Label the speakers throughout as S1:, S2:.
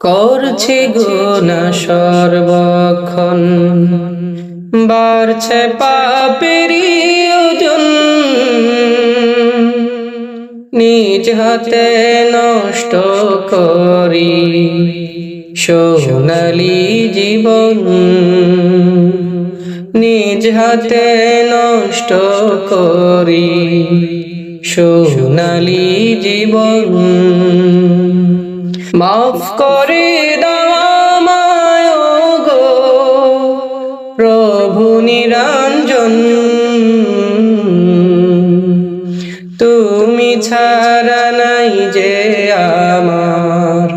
S1: করছে গুনা সর্বক্ষণ। বাড়ছে পাপেরি ওজন। নিজ হাতে নষ্ট করি সোনালি জীবন। নিজ হাতে নষ্ট করি সোনালি জীবন। মাফ করে দামায় গো প্রভু নিরঞ্জন। তুমি ছাড়া নাই যে আমার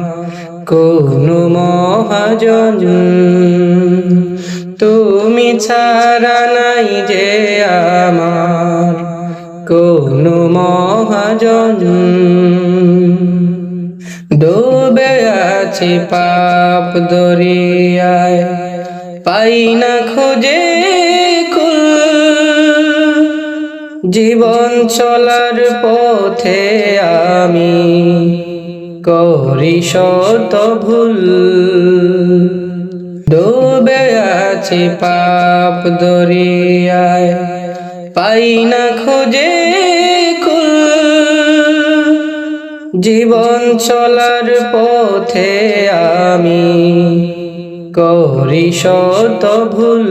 S1: কোন মহাজন। তুমি ছাড়া নাই যে আমার কোন মহাজন। আছি পাপ দরিয়ায়, পাই না খোঁজে জীবন চলার পথে আমি করি শত ভুল। ডুবে আছি পাপ দরিয়ায়, পাই না খোঁজে জীবন চলার পথে আমি করি শত ভুল।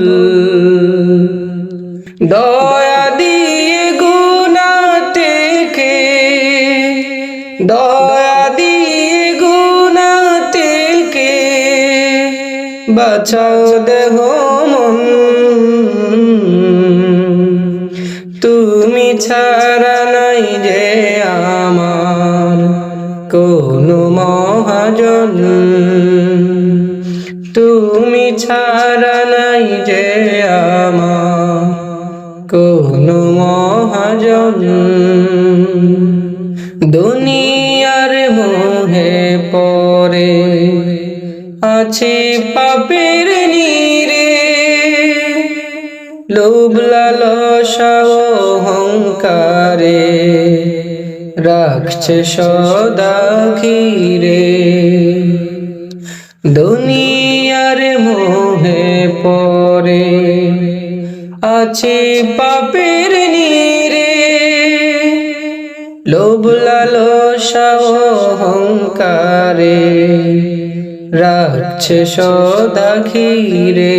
S1: দয়া দিয়ে গুণা থেকে, দয়া দিয়ে গুণা থেকে বাঁচাও দেহ মন। তুমি ছাড়া নাই যে আমার মহাজন তুমি ছাড়া নাই যে আমার কোন মহাজন। দুনিয়ার মোহে পরে আছে পাপের নীরে। লোভ লালসা অহংকারে রাখছে সদা ঘিরে দুনিয়ার মোহে পরে আছে পাপের নীরে। লোভ, লালসা অহংকারে রাখছে সদা ঘিরে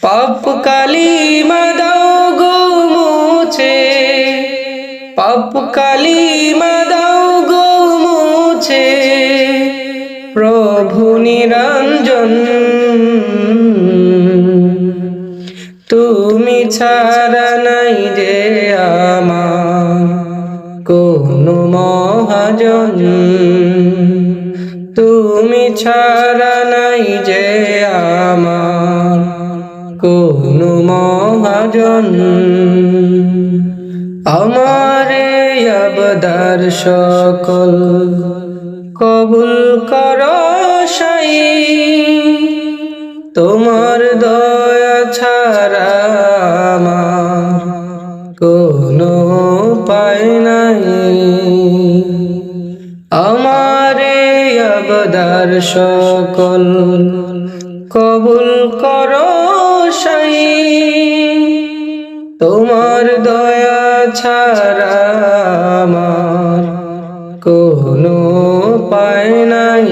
S1: পাপ কালি পাপ কালি মাদাও গো মুছে, প্রভু নিরঞ্জন। তুমি ছাড়া নাই যে আমার কোন মহাজন। তুমি ছাড়া নাই যে আমার কোন মহাজন। আমার আবদার সকল, কবুল কর সাই। তোমার দয়া ছাড়া আমার কোনো পায় নাই। আমার আবদার সকল, কবুল কর তোমার দয়া ছাড়া আমার কোনো পায় নাই।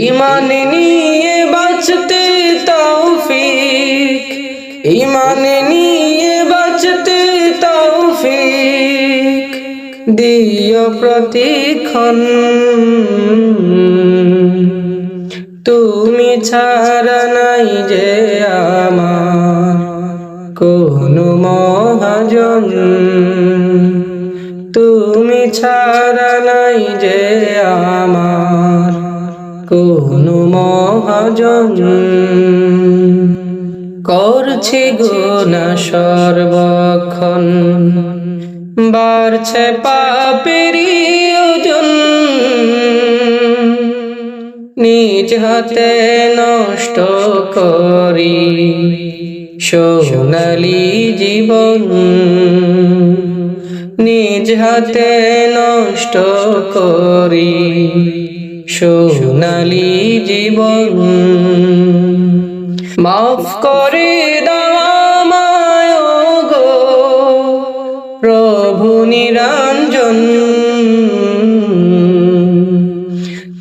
S1: ইমান নিয়ে বাঁচতে তৌফিক, ইমান নিয়ে বাঁচতে তৌফিক দিয় প্রতিক্ষণ। তুমি ছাড়া নাই যে আমার। কোন মহাজন। তুমি ছাড়া নাই যে আমার কোন মহাজন। করছে গোনা সর্বক্ষণ, বাড়ছে পাপেরি ওজন। নিজ হাতে নষ্ট করি সোনালি জীবন নিজ হাতে নষ্ট করি। সোনালি জীবন মাফ করে দামায় গো প্রভু নিরঞ্জন।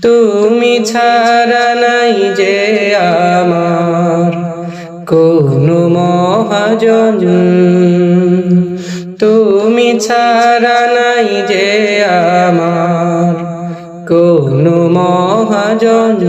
S1: তুমি ছাড়া নাই যে আমার। কোন মহাজন। তুমি ছাড়া নাই যে আমার কোন মহাজন।